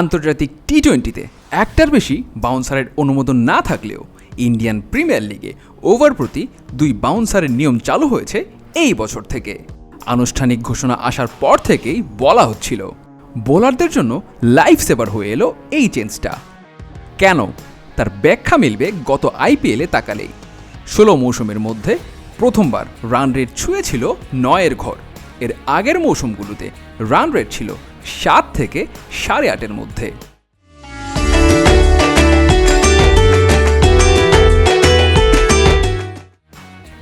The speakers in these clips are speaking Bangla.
আন্তর্জাতিক টি টোয়েন্টিতে একটার বেশি বাউন্সারের অনুমোদন না থাকলেও ইন্ডিয়ান প্রিমিয়ার লিগে ওভার প্রতি দুই বাউন্সারের নিয়ম চালু হয়েছে এই বছর থেকে। আনুষ্ঠানিক ঘোষণা আসার পর থেকেই বলা হচ্ছিল, বোলারদের জন্য লাইফ সেভার হয়ে এলো এই চেঞ্জটা। কেন? তার ব্যাখ্যা মিলবে গত আইপিএলে তাকালেই। ষোলো মৌসুমের মধ্যে প্রথমবার রান রেট ছুঁয়েছিল নয়ের ঘর। এর আগের মৌসুমগুলোতে রান রেট ছিল সাত থেকে সাড়ে আটের মধ্যে।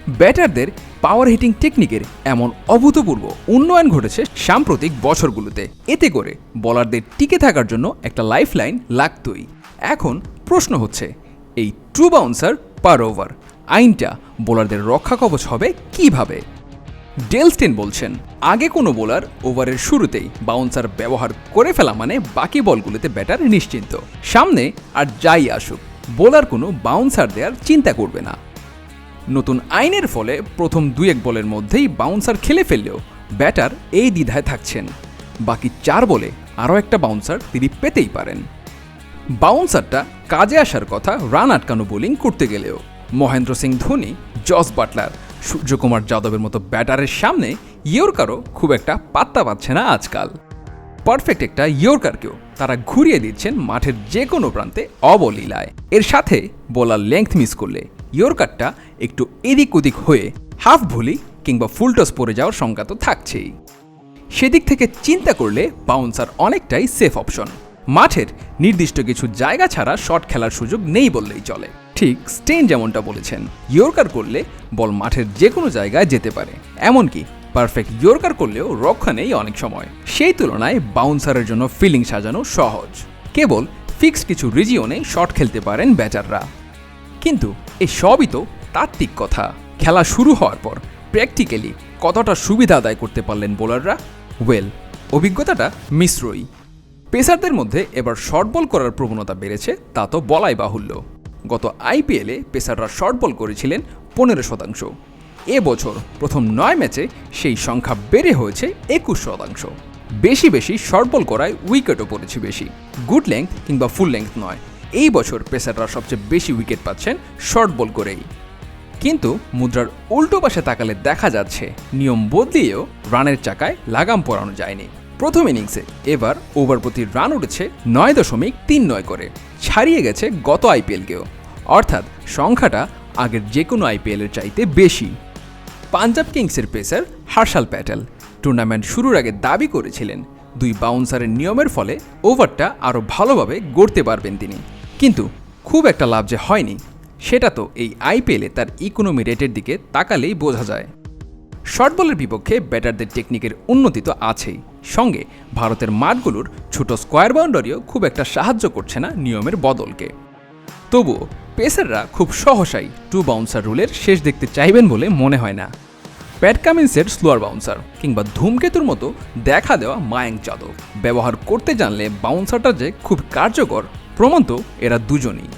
ব্যাটারদের পাওয়ার হিটিং টেকনিকের এমন অভূতপূর্ব উন্নয়ন ঘটেছে সাম্প্রতিক বছরগুলোতে। এতে করে বলারদের টিকে থাকার জন্য একটা লাইফলাইন লাগতই। এখন প্রশ্ন হচ্ছে, এই ট্রু বাউন্সার পার ওভার আইনটা বোলারদের রক্ষা কবচ হবে কীভাবে? ডেলস্টেন বলছেন, আগে কোনো বোলার ওভারের শুরুতেই বাউন্সার ব্যবহার করে ফেলা মানে বাকি বলগুলোতে ব্যাটার নিশ্চিন্ত। সামনে আর যাই আসুক, বোলার কোনো বাউন্সার দেওয়ার চিন্তা করবে না। নতুন আইনের ফলে প্রথম দুই এক বলের মধ্যেই বাউন্সার খেলে ফেললেও ব্যাটার এই দ্বিধায় থাকছেন। বাকি চার বলে আরও একটা বাউন্সার তিনি পেতেই পারেন। বাউন্সারটা কাজে আসার কথা রান আটকানো বোলিং করতে গেলেও। মহেন্দ্র সিং ধোনি, জস বাটলার সূর্যকুমার যাদবের মতো ব্যাটারের সামনে ইয়র্কারও খুব একটা পাত্তা পাচ্ছে না আজকাল। পারফেক্ট একটা ইয়র্কারকেও তারা ঘুরিয়ে দিচ্ছেন মাঠের যে কোনো প্রান্তে অবলীলায়। এর সাথে বলার লেংথ মিস করলে ইয়র্কারটা একটু এদিক ওদিক হয়ে হাফ ভুলি কিংবা ফুলটস পড়ে যাওয়ার সংখ্যা তো থাকছেই। সেদিক থেকে চিন্তা করলে বাউন্সার অনেকটাই সেফ অপশন। মাঠের নির্দিষ্ট কিছু জায়গা ছাড়া শট খেলার সুযোগ নেই বললেই চলে। ঠিক স্টেন যেমনটা বলেছেন, ইয়র্কার করলে বল মাঠের যে কোনো জায়গায় যেতে পারে। এমনকি পারফেক্ট ইয়র্কার করলেও রক্ষা নেই অনেক সময়। সেই তুলনায় বাউন্সারের জন্য ফিলিং সাজানো সহজ। কেবল ফিক্সড কিছু রিজিয়নে শট খেলতে পারেন ব্যাটাররা। কিন্তু এই সবই তো তাত্ত্বিক কথা। খেলা শুরু হওয়ার পর প্র্যাকটিক্যালি কতটা সুবিধা আদায় করতে পারলেন বোলাররা? ওয়েল, অভিজ্ঞতাটা মিশ্রই। পেসারদের মধ্যে এবার শর্ট বল করার প্রবণতা বেড়েছে, তা তো বলাই বাহুল্য। গত আইপিএলে পেসাররা শর্ট বল করেছিলেন পনেরো শতাংশ। এবছর প্রথম নয় ম্যাচে সেই সংখ্যা বেড়ে হয়েছে একুশ শতাংশ। বেশি বেশি শর্ট বল করায় উইকেটও পড়েছে বেশি। গুড লেংথ কিংবা ফুল লেংথ নয়। এই বছর পেসাররা সবচেয়ে বেশি উইকেট পাচ্ছেন শর্ট বল করেই। কিন্তু মুদ্রার উল্টো পাশে তাকালে দেখা যাচ্ছে, নিয়ম বদলিয়েও রানের চাকায় লাগাম পরানো যায়নি। প্রথম ইনিংসে এবার ওভার প্রতি রান উঠেছে নয় দশমিক তিন নয় করে। ছাড়িয়ে গেছে গত আইপিএলকেও। অর্থাৎ সংখ্যাটা আগের যে কোনো আইপিএলের চাইতে বেশি। পাঞ্জাব কিংসের পেসার হার্শাল প্যাটেল টুর্নামেন্ট শুরুর আগে দাবি করেছিলেন, দুই বাউন্সারের নিয়মের ফলে ওভারটা আরও ভালোভাবে গড়তে পারবেন তিনি। কিন্তু খুব একটা লাভ যে হয়নি, সেটা তো এই আইপিএলে তার ইকোনমি রেটের দিকে তাকালেই বোঝা যায়। শর্ট বলের বিপক্ষে ব্যাটারদের টেকনিকের উন্নতি তো আছেই। সঙ্গে ভারতের মাঠগুলোর ছোট স্কোয়ার বাউন্ডারিও খুব একটা সাহায্য করছে না নিয়মের বদলকে। তবুও পেসাররা খুব সহসাই টু বাউন্সার রুলের শেষ দেখতে চাইবেন বলে মনে হয় না। প্যাট কামিন্সের স্লোয়ার বাউন্সার কিংবা ধূমকেতুর মতো দেখা দেওয়া মায়াঙ্ক যাদব। ব্যবহার করতে জানলে বাউন্সারটা যে খুব কার্যকর, প্রমাণ তো এরা দুজনেই।